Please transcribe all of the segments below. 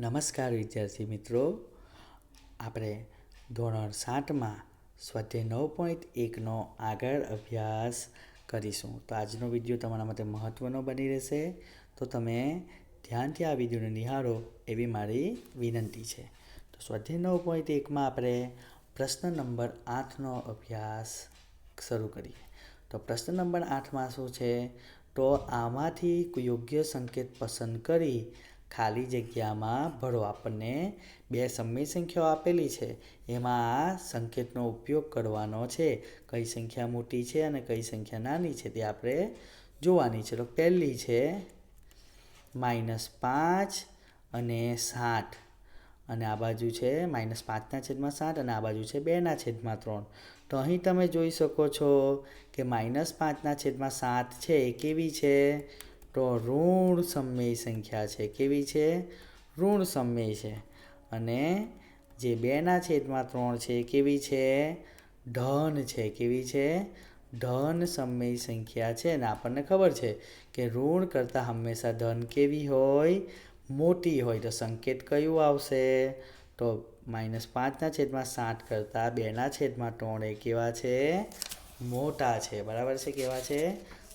નમસ્કાર વિદ્યાર્થી મિત્રો. આપણે ધોરણ સાતમાં સ્વાધ્યાય નવ પોઈન્ટ એકનો આગળ અભ્યાસ કરીશું. તો આજનો વીડિયો તમારા માટે મહત્ત્વનો બની રહેશે. તો તમે ધ્યાનથી આ વિડીયોને નિહાળો એવી મારી વિનંતી છે. તો સ્વાધ્યાય નવ પોઈન્ટ એકમાં આપણે પ્રશ્ન નંબર આઠનો અભ્યાસ શરૂ કરીએ. તો પ્રશ્ન નંબર આઠમાં શું છે? તો આમાંથી યોગ્ય સંકેત પસંદ કરી ખાલી જગ્યામાં ભરો. આપણને બે સમય સંખ્યાઓ આપેલી છે. એમાં આ સંકેતનો ઉપયોગ કરવાનો છે. કઈ સંખ્યા મોટી છે અને કઈ સંખ્યા નાની છે તે આપણે જોવાની છે. તો પહેલી છે માઇનસ પાંચ અને સાઠ. અને આ બાજુ છે માઇનસ પાંચના છેદમાં સાત અને આ બાજુ છે બેના છેદમાં ત્રણ. તો અહીં તમે જોઈ શકો છો કે માઇનસ પાંચના છેદમાં સાત છે. એ કેવી છે? તો ઋણ સમય સંખ્યા છે કેવી છે? ઋણ સમય છે. અને જે બેના છેદમાં ત્રણ છે કેવી છે? ધન છે. કેવી છે? ધન સમય સંખ્યા છે અને આપણને ખબર છે કે ઋણ કરતાં હંમેશા ધન કેવી હોય? મોટી હોય. તો સંકેત કયું આવશે? તો માઇનસ પાંચના છેદમાં સાત કરતાં બેના છેદમાં ત્રણ એ કેવા છે? મોટા છે. બરાબર છે? કેવા છે?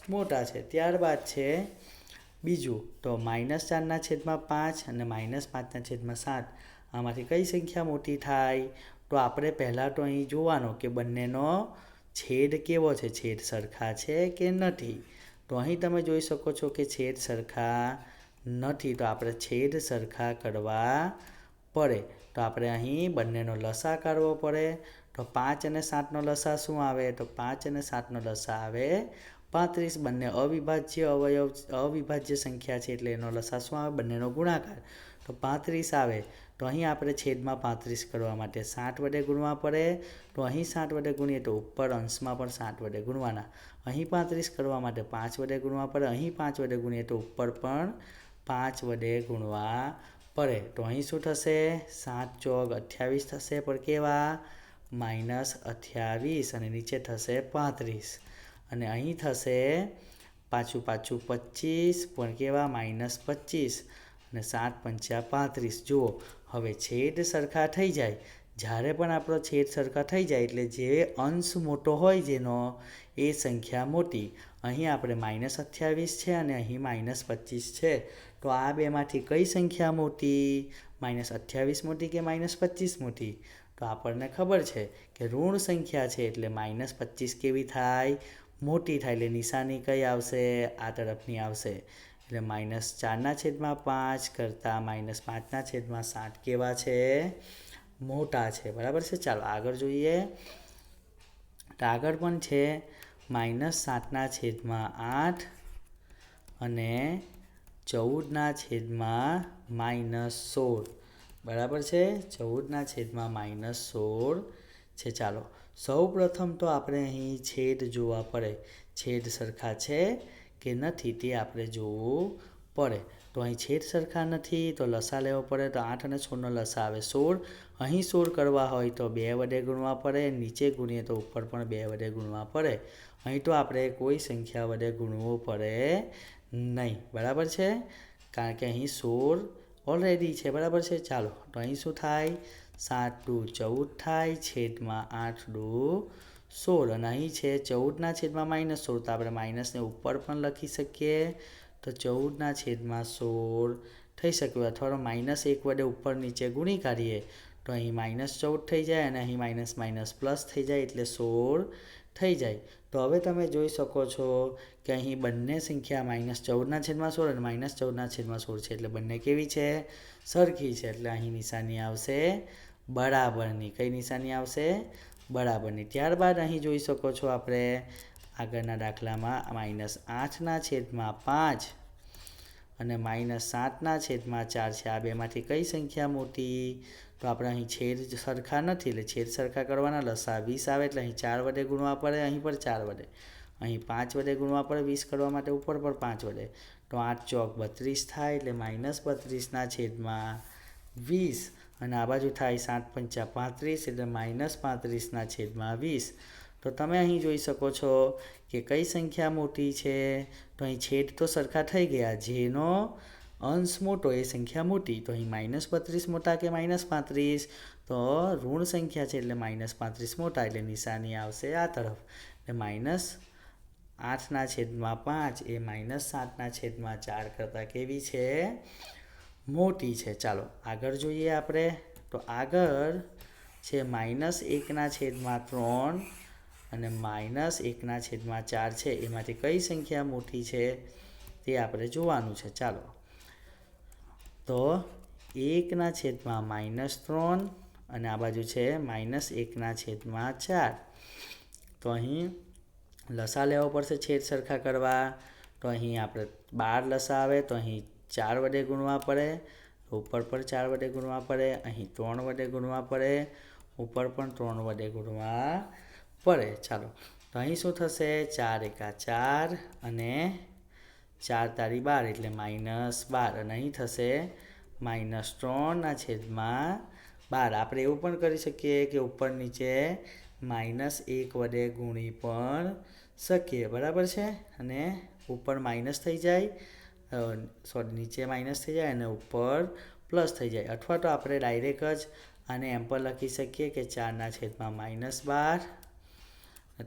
મોટા છે. ત્યારબાદ છે બીજું તો માઇનસ ચારના છેદમાં પાંચ અને માઇનસ પાંચના છેદમાં સાત. આમાંથી કઈ સંખ્યા મોટી થાય? તો આપણે પહેલાં તો અહીં જોવાનો કે બંનેનો છેદ કેવો છે? છેદ સરખા છે કે નથી? તો અહીં તમે જોઈ શકો છો કે છેદ સરખા નથી. તો આપણે છેદ સરખા કરવા પડે. તો આપણે અહીં બંનેનો લસા કાઢવો પડે. તો પાંચ અને સાતનો લસા શું આવે? તો પાંચ અને સાતનો લસા આવે પાંત્રીસ, બંને અવિભાજ્ય અવયવ, અવિભાજ્ય સંખ્યા છે એટલે એનો લસા શું આવે, બંનેનો ગુણાકાર. તો પાંત્રીસ આવે, તો અહીં આપણે છેદમાં પાંત્રીસ કરવા માટે સાઠ વડે ગુણવા પડે, તો અહીં સાઠ વડે ગુણીએ તો ઉપર અંશમાં પણ સાત વડે ગુણવાના. અહીં પાંત્રીસ કરવા માટે પાંચ વડે ગુણવા પડે, અહીં પાંચ વડે ગુણીએ તો ઉપર પણ પાંચ વડે ગુણવા પડે. તો અહીં શું થશે? સાત ચોક અઠ્યાવીસ થશે, પણ કેવા? માઇનસ અઠ્યાવીસ અને નીચે થશે પાંત્રીસ. અને અહીં થશે પાછું પાછું પચીસ, પણ કેવા માઇનસ પચીસ અને સાત પંચા પાંત્રીસ. જુઓ, હવે છેદ સરખા થઈ જાય. જ્યારે પણ આપણો છેદ સરખા થઈ જાય, એટલે જે અંશ મોટો હોય જેનો, એ સંખ્યા મોટી. અહીં આપણે માઇનસ અઠ્યાવીસ છે અને અહીં માઇનસ પચીસ છે. તો આ બેમાંથી કઈ સંખ્યા મોટી? માઇનસ અઠ્યાવીસ મોટી કે માઇનસ પચીસ મોટી? તો આપણને ખબર છે કે ઋણ સંખ્યા છે, એટલે માઇનસ પચીસ કેવી થાય? મોટી થાય, એટલે નિશાની કઈ આવશે? આ તરફની આવશે. એટલે માઇનસ ચારના છેદમાં પાંચ કરતાં માઇનસ પાંચના છેદમાં સાત કેવા છે? મોટા છે. બરાબર છે? ચાલો આગળ જોઈએ. તો આગળ પણ છે, માઇનસ સાતના છેદમાં આઠ અને ચૌદના છેદમાં માઇનસ સોળ. બરાબર છે? ચૌદના છેદમાં માઇનસ સોળ છે, ચાલો. સૌ પ્રથમ તો આપણે અહીં છેદ જોવા પડે. છેદ સરખા છે કે નથી તે આપણે જોવું પડે. તો અહીં છેદ સરખા નથી તો લસા લેવો પડે તો આઠ અને સોળનો લસા આવે સોળ. અહીં સોળ કરવા હોય તો બે વડે ગુણવા પડે, નીચે ગુણીએ તો ઉપર પણ બે વડે ગુણવા પડે. અહીં તો આપણે કોઈ સંખ્યા વડે ગુણવું પડે નહીં. બરાબર છે? કારણ કે અહીં સોળ ઓલરેડી છે. બરાબર છે? ચાલો. તો અહીં શું થાય? સાત ટુ ચૌદ થાય છેદમાં આઠ ડુ સોળ. અને અહીં છે ચૌદના છેદમાં માઇનસ સોળ, તો આપણે માઇનસને ઉપર પણ લખી શકીએ. તો ચૌદના છેદમાં સોળ થઈ શકે. અથવા માઇનસ એક વડે ઉપર નીચે ગુણી કાઢીએ. તો અહીં માઇનસ ચૌદ થઈ જાય અને અહીં માઇનસ માઇનસ પ્લસ થઈ જાય એટલે સોળ થઈ જાય. તો હવે તમે જોઈ શકો છો કે અહીં બંને સંખ્યા માઇનસ ચૌદના છેદમાં સોળ અને માઇનસ ચૌદના છેદમાં સોળ છે. એટલે બંને કેવી છે? સરખી છે. એટલે અહીં નિશાની આવશે બરાબરની, કઈ નિશાની આવશે? બરાબરની. ત્યારબાદ અહીં જોઈ શકો છો આપણે આગળના દાખલામાં માઇનસ આઠના છેદમાં પાંચ અને માઇનસ સાતના છેદમાં ચાર છે. આ બેમાંથી કઈ સંખ્યા મોટી? તો આપણે અહીં છેદ સરખા નથી, એટલે છેદ સરખા કરવાના, લસા વીસ આવે એટલે અહીં ચાર વડે ગુણવા પડે, અહીં પણ ચાર વડે. અહીં પાંચ વડે ગુણવા પડે, વીસ કરવા માટે ઉપર પણ પાંચ વડે. તો આઠ ચોક બત્રીસ થાય એટલે માઇનસ બત્રીસના છેદમાં વીસ. અને આ બાજુ થાય સાત પંચા પાંત્રીસ એટલે માઇનસ પાંત્રીસના છેદમાં વીસ. તો તમે અહીં જોઈ શકો છો કે કઈ સંખ્યા મોટી છે? તો અહીં છેદ તો સરખા થઈ ગયા, જેનો અંશ મોટો એ સંખ્યા મોટી. તો અહીં માઇનસ બત્રીસ મોટા કે માઇનસ પાંત્રીસ? તો ઋણ સંખ્યા છે એટલે માઇનસ પાંત્રીસ મોટા, એટલે નિશાની આવશે આ તરફ. એટલે માઇનસ આઠના છેદમાં પાંચ એ માઇનસ સાતના છેદમાં ચાર કરતાં કેવી છે? મોટી છે. ચાલો, આગળ જોઈએ આપણે. તો આગળ છે માઇનસ એકના છેદમાં ત્રણ અને માઇનસ એકના છેદમાં ચાર છે. એમાંથી કઈ સંખ્યા મોટી છે તે આપણે જોવાનું છે. ચાલો. તો એકના છેદમાં માઇનસ ત્રણ અને આ બાજુ છે માઇનસ એકના છેદમાં ચાર. તો અહીં લસા લેવો પડશે છેદ સરખા કરવા. તો અહીં આપણે બાર લસા આવે તો અહીં ચાર વડે ગુણવા પડે, ઉપર પણ ચાર વડે ગુણવા પડે, અહીં ત્રણ વડે ગુણવા પડે, ઉપર પણ ત્રણ વડે ગુણવા પડે. ચાલો, તો અહીં શું થશે? ચાર એકા ચાર અને ચાર તારી બાર એટલે માઇનસ બાર. અને અહીં થશે માઇનસ ત્રણના છેદમાં બાર. આપણે એવું પણ કરી શકીએ કે ઉપર નીચે માઇનસ એક વડે ગુણી પણ શકીએ. બરાબર છે? અને ઉપર માઇનસ થઈ જાય. સોરી નીચે માઇનસ થઈ જાય અને ઉપર પ્લસ થઈ જાય. અથવા તો આપણે ડાયરેક્ટ જ આને એમ પણ લખી શકીએ કે ચારના છેદમાં માઇનસ બાર,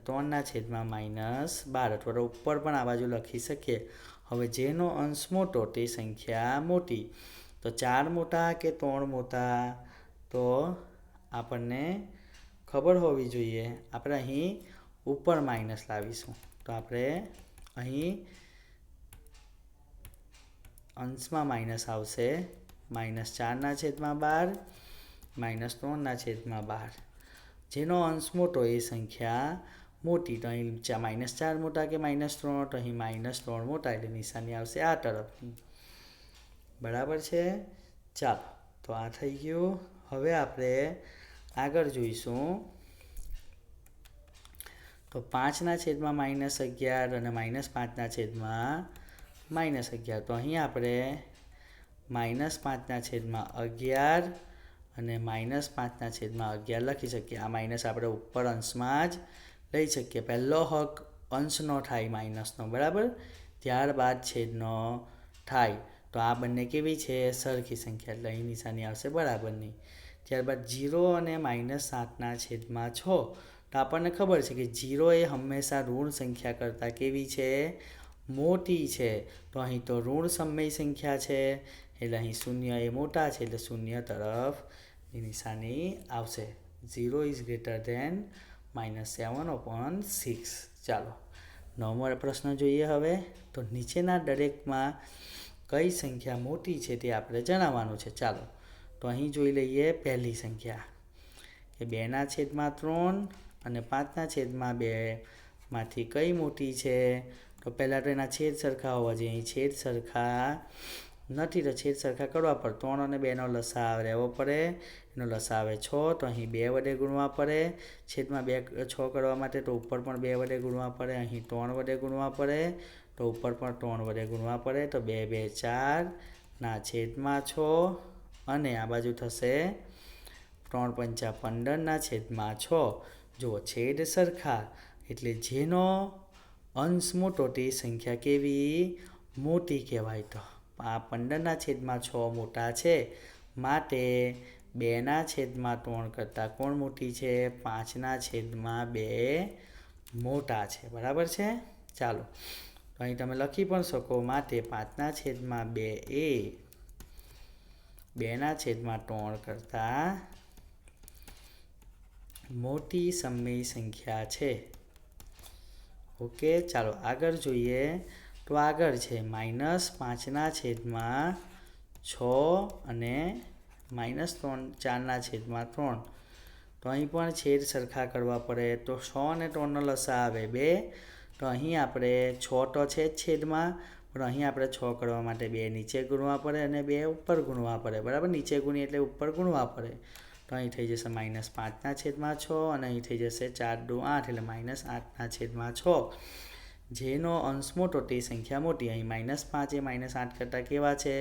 ત્રણના છેદમાં માઇનસ બાર, અથવા તો ઉપર પણ આ બાજુ લખી શકીએ. હવે જેનો અંશ મોટો તે સંખ્યા મોટી. તો ચાર મોટા કે ત્રણ મોટા? તો આપણને ખબર હોવી જોઈએ. આપણે અહીં ઉપર માઇનસ લાવીશું. તો આપણે અહીં અંશમાં માઇનસ આવશે. માઇનસ ચારના છેદમાં બાર, માઇનસ ત્રણના છેદમાં બાર. જેનો અંશ મોટો એ સંખ્યા મોટી તો અહીં માઇનસ ચાર મોટા કે માઇનસ ત્રણ તો અહીં માઇનસ ત્રણ મોટા એટલે નિશાની આવશે આ તરફની. બરાબર છે? ચાલો, તો આ થઈ ગયું. હવે આપણે આગળ જોઈશું. તો પાંચના છેદમાં માઇનસ અગિયાર અને માઇનસ પાંચના છેદમાં માઇનસ અગિયાર. તો અહીં આપણે માઇનસ પાંચના છેદમાં અગિયાર અને માઇનસ પાંચના છેદમાં અગિયાર લખી શકીએ. આ માઇનસ આપણે ઉપર અંશમાં જ લઈ શકીએ. પહેલો હક અંશનો થાય માઇનસનો બરાબર? ત્યારબાદ છેદનો થાય. તો આ બંને કેવી છે? સરખી સંખ્યા. એટલે અહીં નિશાની આવશે બરાબરની. ત્યારબાદ જીરો અને માઇનસ સાતના છેદમાં છ. તો આપણને ખબર છે કે જીરો એ હંમેશા ઋણ સંખ્યા કરતાં કેવી છે? મોટી છે. તો અહીં તો ઋણ સમય સંખ્યા છે. એટલે અહીં શૂન્ય એ મોટા છે, એટલે શૂન્ય તરફ નિશાની આવશે. Zero is greater than minus seven open six ચાલો, નવમો પ્રશ્ન જોઈએ હવે. તો નીચેના દરેકમાં કઈ સંખ્યા મોટી છે તે આપણે જણાવવાનું છે. ચાલો, તો અહીં જોઈ લઈએ પહેલી સંખ્યા. કે બેના છેદમાં ત્રણ અને પાંચના છેદમાં બે. માંથી કઈ મોટી છે? તો પહેલાં તો એના છેદ સરખા હોવા જોઈએ. અહીં છેદ સરખા નથી તો છેદ સરખા કરવા પડે. ત્રણ અને બેનો લસા રહેવો પડે. એનો લસા આવે છ, તો અહીં બે વડે ગુણવા પડે. છેદમાં બે છ કરવા માટે તો ઉપર પણ બે વડે ગુણવા પડે. અહીં ત્રણ વડે ગુણવા પડે. તો ઉપર પણ ત્રણ વડે ગુણવા પડે. તો બે બે, ચાર, ના, છેદમાં છ. અને આ બાજુ થશે ત્રણ પંચા પંદરના છેદમાં છ. જુઓ, છેદ સરખા. એટલે જેનો અંશ મોટો તે સંખ્યા કેવી? મોટી કહેવાય તો. આ પંદરના છેદમાં છ મોટા છે. માટે બેના છેદમાં ત્રણ કરતાં કોણ મોટી છે? પાંચના છેદમાં બે મોટા છે. બરાબર છે? ચાલો. તો અહીં તમે લખી પણ શકો. માટે પાંચના છેદમાં બે એ બેના છેદમાં ત્રણ કરતાં મોટી સમય સંખ્યા છે. ઓકે, ચાલો આગળ જોઈએ. તો આગળ છે, માઇનસ પાંચના છેદમાં છ અને માઇનસ ત્રણ, ચારના છેદમાં ત્રણ. તો અહીં પણ છેદ સરખા કરવા પડે. તો છ અને ત્રણનો લસા આવે બે. તો અહીં આપણે છ તો છે જ છેદમાં, પણ અહીં આપણે છ કરવા માટે બે નીચે ગુણવા પડે અને બે ઉપર ગુણવા પડે. બરાબર? નીચે ગુણીએ એટલે ઉપર ગુણવા પડે. તો અહીં થઈ જશે માઇનસ પાંચના છેદમાં છ અને અહીં થઈ જશે ચાર દો આઠ એટલે માઇનસ આઠના છેદમાં છ. જેનો અંશ મોટો તે સંખ્યા મોટી. અહીં માઇનસ પાંચ એ માઇનસ આઠ કરતાં કેવા છે?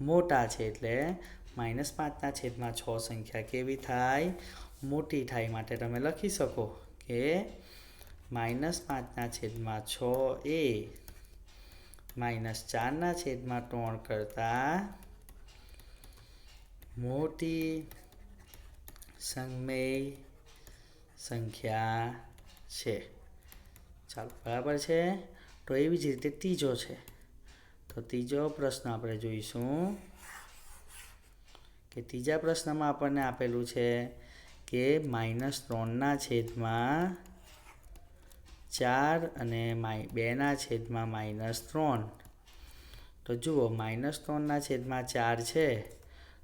મોટા છે એટલે માઇનસ પાંચના છેદમાં છ સંખ્યા કેવી થાય? મોટી થાય માટે તમે લખી શકો કે માઇનસ પાંચના છેદમાં છ એ માઇનસ ચારના છેદમાં ત્રણ કરતાં મોટી સંમેય સંખ્યા છે. ચાલો, બરાબર છે? તો એવી જ રીતે ત્રીજો છે. તો ત્રીજો પ્રશ્ન આપણે જોઈશું કે ત્રીજા પ્રશ્નમાં આપણને આપેલું છે કે માઇનસ ત્રણના છેદમાં ચાર અને માઈ, બેના છેદમાં માઇનસ ત્રણ. તો જુઓ, માઇનસ ત્રણના છેદમાં ચાર છે.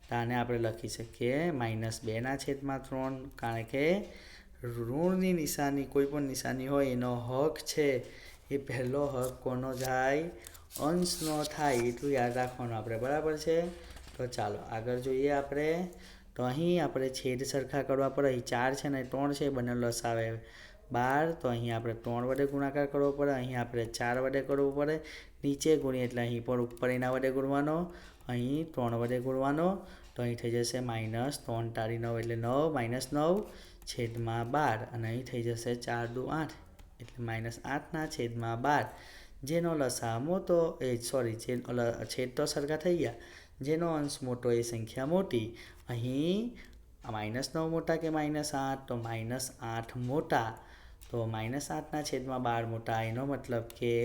તો આને આપણે લખી શકીએ માઇનસ બેના છેદમાં ત્રણ, કારણ કે ઋણની નિશાની કોઈ પણ નિશાની હોય, એનો હક છે. એ પહેલો હક કોનો જાય? અંશનો થાય, એટલું યાદ રાખવાનું આપણે, બરાબર છે? તો ચાલો, આગળ જોઈએ આપણે. તો અહીં આપણે છેદ સરખા કરવા પડે. અહીં ચાર છે ને ત્રણ છે બંને લસાવે બાર, તો અહીં આપણે ત્રણ વડે ગુણાકાર કરવો પડે. અહીં આપણે ચાર વડે કરવું પડે. નીચે ગુણીએ એટલે અહીં પણ ઉપર એના વડે ગુણવાનો. અહીં ત્રણ વડે ગુણવાનો. તો અહીં થઈ જશે માઇનસ ત્રણ તારી નવ એટલે નવ, માઇનસ નવ, છેદમાં બાર. અને અહીં થઈ જશે ચાર દુ આઠ, એટલે માઇનસ આઠના છેદમાં બાર. જેનો લસા મોટો, એ સોરી જેનો છેદ તો સરખા થઈ ગયા. જેનો અંશ મોટો, એ સંખ્યા મોટી. અહીં માઇનસ નવ મોટા કે માઇનસ આઠ? તો માઇનસ આઠ મોટા. તો માઇનસ આઠના છેદમાં બાર મોટા, એનો મતલબ કે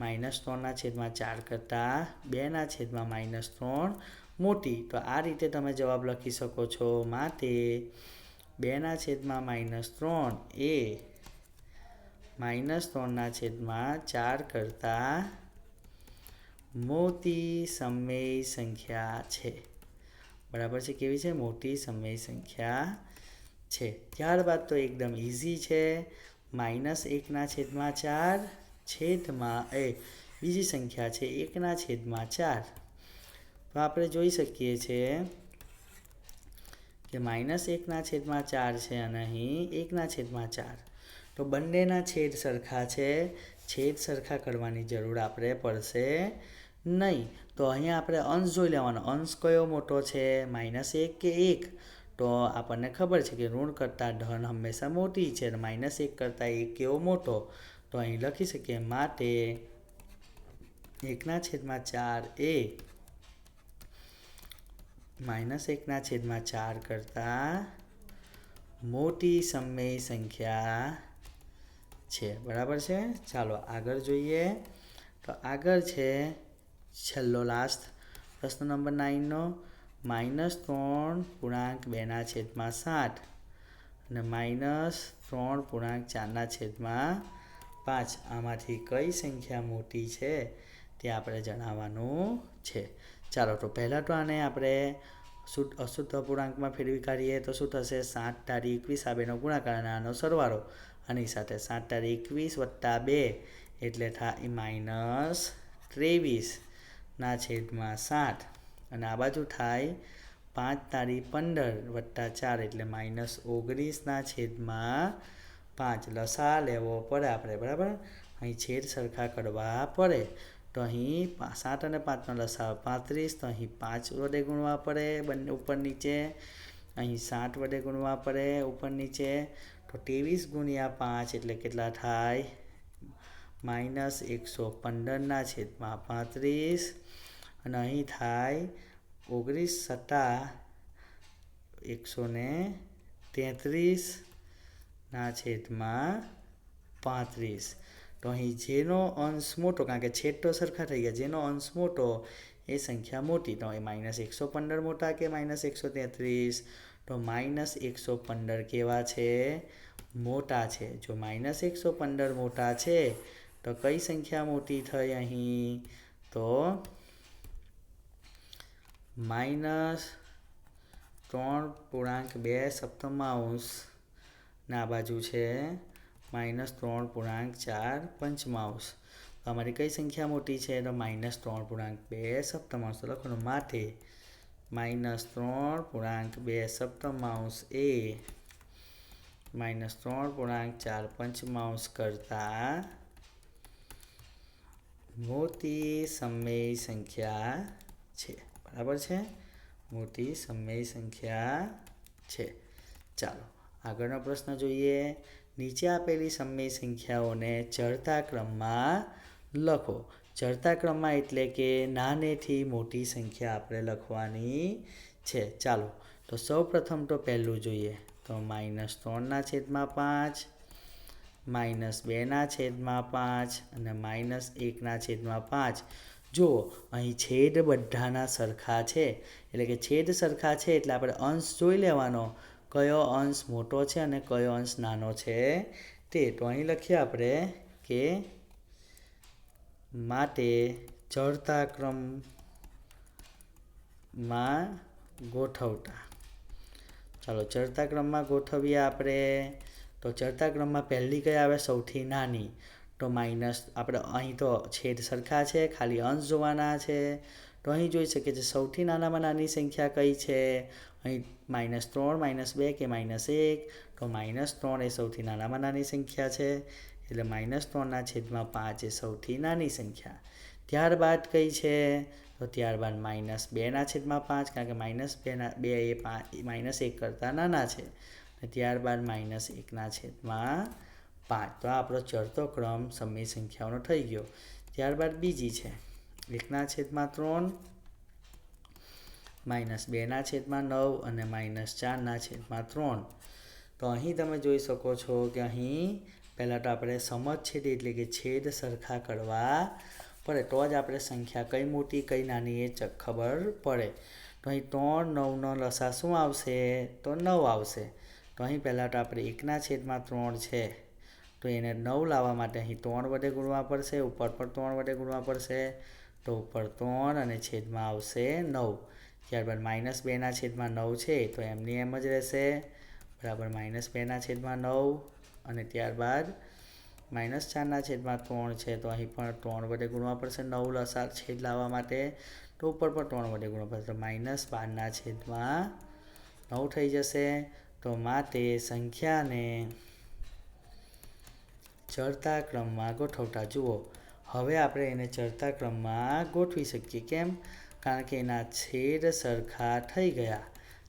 માઇનસ ત્રણના છેદમાં ચાર કરતાં બેના છેદમાં માઇનસ ત્રણ મોટી, તો આ રીતે તમે જવાબ લખી શકો છો માટે બેના છેદમાં માઇનસ ત્રણ એ માઇનસ ત્રણના છેદમાં ચાર કરતાં મોટી સમય સંખ્યા છે. બરાબર છે કેવી છે? મોટી સમય સંખ્યા છે. ત્યારબાદ તો એકદમ ઇઝી છે. માઇનસ એકના છેદમાં ચાર, છેદમાં એ. બીજી સંખ્યા છે એકના છેદમાં ચાર. તો આપણે જોઈ શકીએ છીએ કે માઇનસ એકના છેદમાં ચાર છે અને અહીં એકના છેદમાં ચાર. તો બંનેના છેદ સરખા છે. છેદ સરખા કરવાની જરૂર આપણે પડશે નહીં. તો અહીંયા આપણે અંશ જોઈ લેવાનો. અંશ કયો મોટો છે? માઇનસ એક કે એક? તો આપણને ખબર છે કે ઋણ કરતાં ધન હંમેશા મોટી છે અને માઇનસ એક કરતાં એક કેવો મોટો? તો અહીં લખી શકીએ, માટે એકના છેદમાં ચાર એ માઇનસ એકના છેદમાં ચાર કરતાં મોટી સમય સંખ્યા છે. બરાબર છે? ચાલો આગળ જોઈએ. તો આગળ છે છેલ્લો લાસ્ટ પ્રશ્ન નંબર નાઇનનો માઇનસ ત્રણ પૂર્ણાંક બેના છેદમાં સાત અને માઇનસ ત્રણ પૂર્ણાંક ચારના છેદમાં પાંચ. આમાંથી કઈ સંખ્યા મોટી છે તે આપણે જણાવવાનું છે. ચાલો, તો પહેલાં તો આને આપણે શુદ્ધ, અશુદ્ધ અપૂર્ણાંકમાં ફેરવી કાઢીએ તો શું થશે? સાત તારી એકવીસ આ બેનો ગુણાકાર અને આનો સરવાળો. આની સાથે સાત તારી એકવીસ વત્તા બે એટલે થાય માઇનસ ત્રેવીસના છેદમાં સાત. અને આ બાજુ થાય પાંચ તારી પંદર વત્તા ચાર એટલે માઇનસ ઓગણીસના છેદમાં પાંચ. લસા લેવો પડે આપણે, બરાબર? અહીં છેદ સરખા કરવા પડે. તો અહીં સાત અને પાંચનો લસા પાંત્રીસ, તો અહીં પાંચ વડે ગુણવા પડે બંને ઉપર નીચે. અહીં સાત વડે ગુણવા પડે ઉપર નીચે. તો ત્રેવીસ ગુણ્યા પાંચ એટલે કેટલા થાય? માઇનસ એકસો પંદરના છેદમાં પાંત્રીસ. અને અહીં થાય ઓગણીસ સત્તા એકસો ને તેત્રીસના છેદમાં પાંત્રીસ. તો અહીં જેનો અંશ મોટો, કારણ કે છેદ તો સરખા થઈ ગયા, જેનો અંશ મોટો એ સંખ્યા મોટી. તો એ માઇનસ એકસો પંદર મોટા કે માઇનસ એકસો તેત્રીસ? તો માઇનસ એકસો પંદર કેવા છે? મોટા છે. જો માઇનસ એકસો પંદર મોટા છે, તો કઈ સંખ્યા મોટી થઈ અહીં? તો માઇનસ ત્રણ પૂર્ણાંક બે સપ્તમાંશ ના બાજુ છે. માઇનસ ત્રણ પૂર્ણાંક ચાર પંચમાંશ. તો અમારી કઈ સંખ્યા મોટી છે? તો માઇનસ ત્રણ પૂર્ણાંક બે સપ્તમાંશ. તો લખવાનું માટે માઇનસ ત્રણ પૂર્ણાંક બે સપ્તમાંશ એ. માઇનસ ત્રણ પૂર્ણાંક ચાર પંચમાંશ કરતાં મોટી સમય સંખ્યા છે. બરાબર છે? મોટી સમય સંખ્યા છે. ચાલો, આગળનો પ્રશ્ન જોઈએ. નીચે આપેલી સમય સંખ્યાઓને ચડતા ક્રમમાં લખો. ચડતા ક્રમમાં એટલે કે નાનેથી મોટી સંખ્યા આપણે લખવાની છે. ચાલો, તો સૌ પ્રથમ તો પહેલું જોઈએ. તો માઇનસ ત્રણના છેદમાં પાંચ, માઇનસ બેના છેદમાં પાંચ અને માઇનસ એકના છેદમાં પાંચ. જુઓ, અહીં છેદ બધાના સરખા છે. એટલે કે છેદ સરખા છે એટલે આપણે અંશ જોઈ લેવાનો. કયો અંશ મોટો છે અને કયો અંશ નાનો છે? તે તો અહીં લખીએ આપણે કે માટે ચડતા ક્રમમાં ગોઠવતા. ચાલો ચડતા ક્રમમાં ગોઠવીએ આપણે. તો ચડતા ક્રમમાં પહેલી કઈ આવે? સૌથી નાની. તો માઇનસ આપણે અહીં તો છેદ સરખા છે, ખાલી અંશ જોવાના છે. તો અહીં જોઈ શકીએ છીએ સૌથી નાનામાં નાની સંખ્યા કઈ છે? અહીં માઇનસ ત્રણ માઇનસ બે કે માઇનસ એક? તો માઇનસ ત્રણ એ સૌથી નાનામાં નાની સંખ્યા છે. એટલે માઇનસ ત્રણના છેદમાં પાંચ એ સૌથી નાની સંખ્યા. ત્યારબાદ કઈ છે? તો ત્યારબાદ માઇનસ બેના છેદમાં પાંચ, કારણ કે માઇનસ બેના બે એ પાંચ માઇનસ એક કરતાં નાના છે. ત્યારબાદ માઇનસ એકના છેદમાં પાંચ. તો આપણો ચડતો ક્રમ સમય સંખ્યાઓનો થઈ ગયો. ત્યારબાદ બીજી છે. એકના છેદમાં ત્રણ માઇનસ બેના છેદમાં નવ અને માઇનસ ચારના છેદમાં ત્રણ. તો અહીં તમે જોઈ શકો છો કે અહીં પહેલાં તો આપણે સમજ છેદ એટલે કે છેદ સરખા કરવા પડે. તો જ આપણે સંખ્યા કઈ મોટી, કઈ નાની એ ખબર પડે. તો અહીં ત્રણ, નવનો લસા શું આવશે? તો નવ આવશે. તો અહીં પહેલાં તો આપણે એકના છેદમાં ત્રણ છે. તો એને નવ લાવવા માટે અહીં ત્રણ વડે ગુણવા પડશે, ઉપર પર ત્રણ વડે ગુણવા પડશે. તો ઉપર ત્રણ અને છેદમાં આવશે નવ. ત્યારબાદ માઇનસ બેના છેદમાં નવ છે, તો એમની એમ જ રહેશે. બરાબર, માઇનસ બેના છેદમાં નવ અને ત્યારબાદ માઇનસ ચારના છેદમાં ત્રણ છે, તો અહીં પણ ત્રણ વડે ગુણવા પડશે નવ લસા છેદ લાવવા માટે. તો ઉપર પણ ત્રણ વડે ગુણવા પડશે માઇનસ બારના છેદમાં નવ થઈ જશે. તો માટે સંખ્યાને ચડતા ક્રમમાં ગોઠવતા જુઓ. હવે આપણે એને ચડતા ક્રમમાં ગોઠવી શકીએ, કેમ? કારણ કે એના છેદ સરખા થઈ ગયા.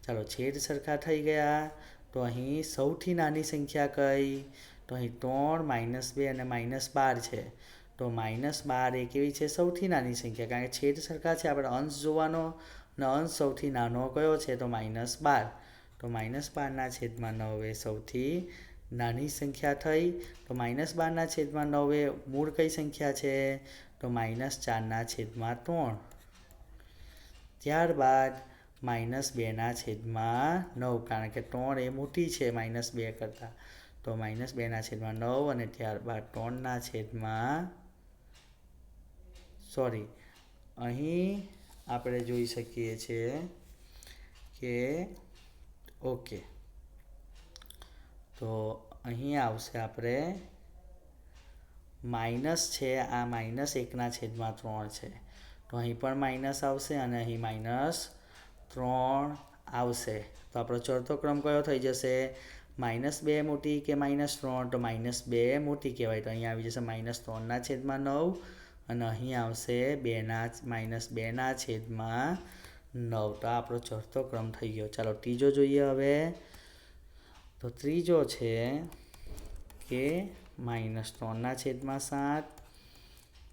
ચાલો છેદ સરખા થઈ ગયા તો અહીં સૌથી નાની સંખ્યા કઈ? તો અહીં ત્રણ માઇનસ બે અને માઇનસ બાર છે. તો માઇનસ બાર એ કેવી છે? સૌથી નાની સંખ્યા. કારણ કે છેદ સરખા છે, આપણે અંશ જોવાનો અને અંશ સૌથી નાનો કયો છે? તો માઇનસ બાર. તો માઇનસ બારના છેદમાં નવ એ સૌથી નાની સંખ્યા થઈ. તો માઇનસ બારના છેદમાં નવ એ મૂળ કઈ સંખ્યા છે? તો માઇનસ ચારના છેદમાં ત્રણ. ત્યારબાદ માઇનસ બેના છેદમાં નવ, કારણ કે ત્રણ એ મોટી છે માઇનસ બે કરતાં. તો માઇનસ બેના છેદમાં નવ અને ત્યારબાદ ત્રણના છેદમાં સોરી, અહીં આપણે જોઈ શકીએ છીએ કે ઓકે. તો અહીં આવશે આપણે માઇનસ છે, આ માઇનસ એકના છેદમાં ત્રણ છે. તો અહીં પણ માઇનસ આવશે અને અહીં માઇનસ ત્રણ આવશે. તો આપણો ચોથો ક્રમ કયો થઈ જશે? માઇનસ બે મોટી કે માઇનસ ત્રણ? તો માઇનસ બે મોટી કહેવાય. તો અહીં આવી જશે માઇનસ ત્રણના છેદમાં નવ અને અહીં આવશે બેના માઇનસ બેના છેદમાં નવ. તો આપણો ચોથો ક્રમ થઈ ગયો. ચાલો ત્રીજો જોઈએ હવે. તો ત્રીજો છે કે માઇનસ ત્રણના છેદમાં સાત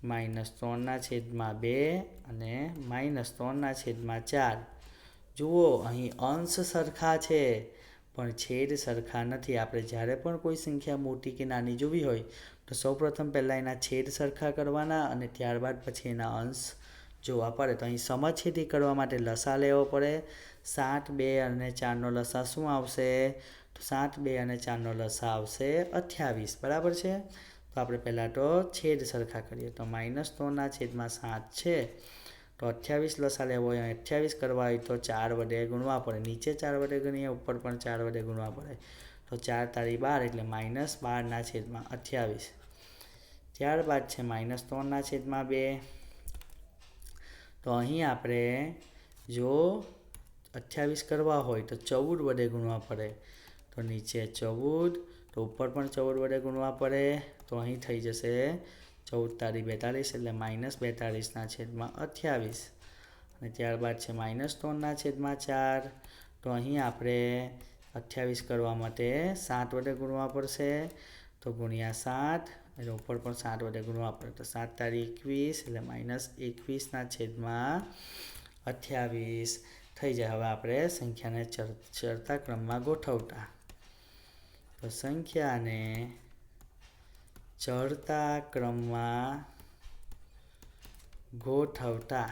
માઇનસ ત્રણના છેદમાં બે અને માઇનસ ત્રણના છેદમાં ચાર. જુઓ, અહીં અંશ સરખા છે, પણ છેદ સરખા નથી. આપણે જ્યારે પણ કોઈ સંખ્યા મોટી કે નાની જોવી હોય, તો સૌપ્રથમ પહેલાં એના છેદ સરખા કરવાના અને ત્યારબાદ પછી એના અંશ જોવા પડે. તો અહીં સમછેદી કરવા માટે લસા લેવો પડે. સાત, બે અને ચારનો લસા શું આવશે? તો સાત, બે અને ચારનો લસા આવશે અઠ્યાવીસ. બરાબર છે? તો આપણે પહેલાં તો છેદ સરખા કરીએ. તો માઇનસ ત્રણના છેદમાં સાત છે. તો અઠ્યાવીસ લસા લેવો હોય અઠ્યાવીસ કરવા હોય તો ચાર વડે ગુણવા પડે. નીચે ચાર વડે ગણીએ, ઉપર પણ ચાર વડે ગુણવા પડે. તો ચાર તારી બાર એટલે માઇનસ બારના છેદમાં અઠ્યાવીસ. ત્યારબાદ છે માઇનસ ત્રણના છેદમાં બે. તો અહીં આપણે જો અઠ્યાવીસ કરવા હોય તો ચૌદ વડે ગુણવા પડે. તો નીચે ચૌદ, તો ઉપર પણ ચૌદ વડે ગુણવા પડે. તો અહીં થઈ જશે ચૌદ તારી બેતાલીસ એટલે માઇનસ બેતાલીસના છેદમાં અઠ્યાવીસ. અને ત્યારબાદ છે માઇનસ ત્રણના છેદમાં ચાર. તો અહીં આપણે અઠ્યાવીસ કરવા માટે સાત વડે ગુણવા પડશે. તો ગુણ્યા સાત, એટલે ઉપર પણ સાત વડે ગુણવા પડે. તો સાત તારી એકવીસ એટલે માઇનસ એકવીસના છેદમાં અઠ્યાવીસ. થઈ જાય. હવે આપણે સંખ્યાને ચર, ચડતા ક્રમમાં ગોઠવતા. તો સંખ્યાને ચડતા ક્રમમાં ગોઠવતા.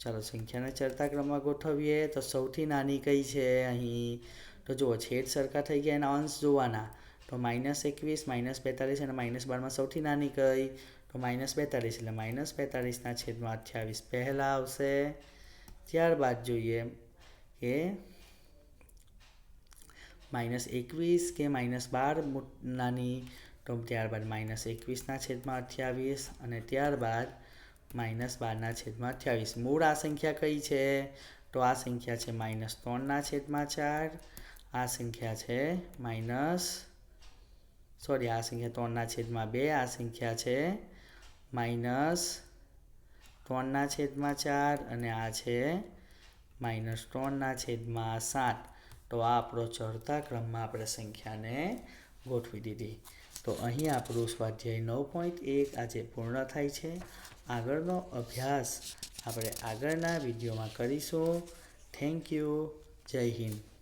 ચાલો સંખ્યાને ચડતા ક્રમમાં ગોઠવીએ તો સૌથી નાની કઈ છે અહીં? તો જુઓ, છેદ સરખા થઈ ગયા એના અંશ જોવાના. તો માઇનસ એકવીસ, માઇનસ બેતાલીસ અને માઇનસ બારમાં સૌથી નાની કઈ? તો માઇનસ બેતાલીસ એટલે માઇનસ બેતાલીસના છેદમાં અઠ્યાવીસ પહેલાં આવશે. ત્યારબાદ જોઈએ કે માઇનસ એકવીસ કે માઇનસ બાર નાની તો ત્યારબાદ માઇનસ એકવીસના છેદમાં અઠ્યાવીસ અને ત્યારબાદ માઇનસ બારના છેદમાં અઠ્યાવીસ. મૂળ આ સંખ્યા કઈ છે? તો આ સંખ્યા છે માઇનસ ત્રણના છેદમાં ચાર, આ સંખ્યા છે માઇનસ, સોરી, આ સંખ્યા ત્રણના છેદમાં બે, આ સંખ્યા છે માઇનસ ત્રણના છેદમાં ચાર અને આ છે માઇનસ ત્રણના છેદમાં સાત. તો આ આપણો ચડતા ક્રમમાં આપણે સંખ્યાને ગોઠવી દીધી. તો અહીં આપણું સ્વાધ્યાય નવ પોઈન્ટ એક આજે પૂર્ણ થાય છે. આગળનો અભ્યાસ આપણે આગળના વિડીયોમાં કરીશું. થેન્ક યુ જય હિન્દ.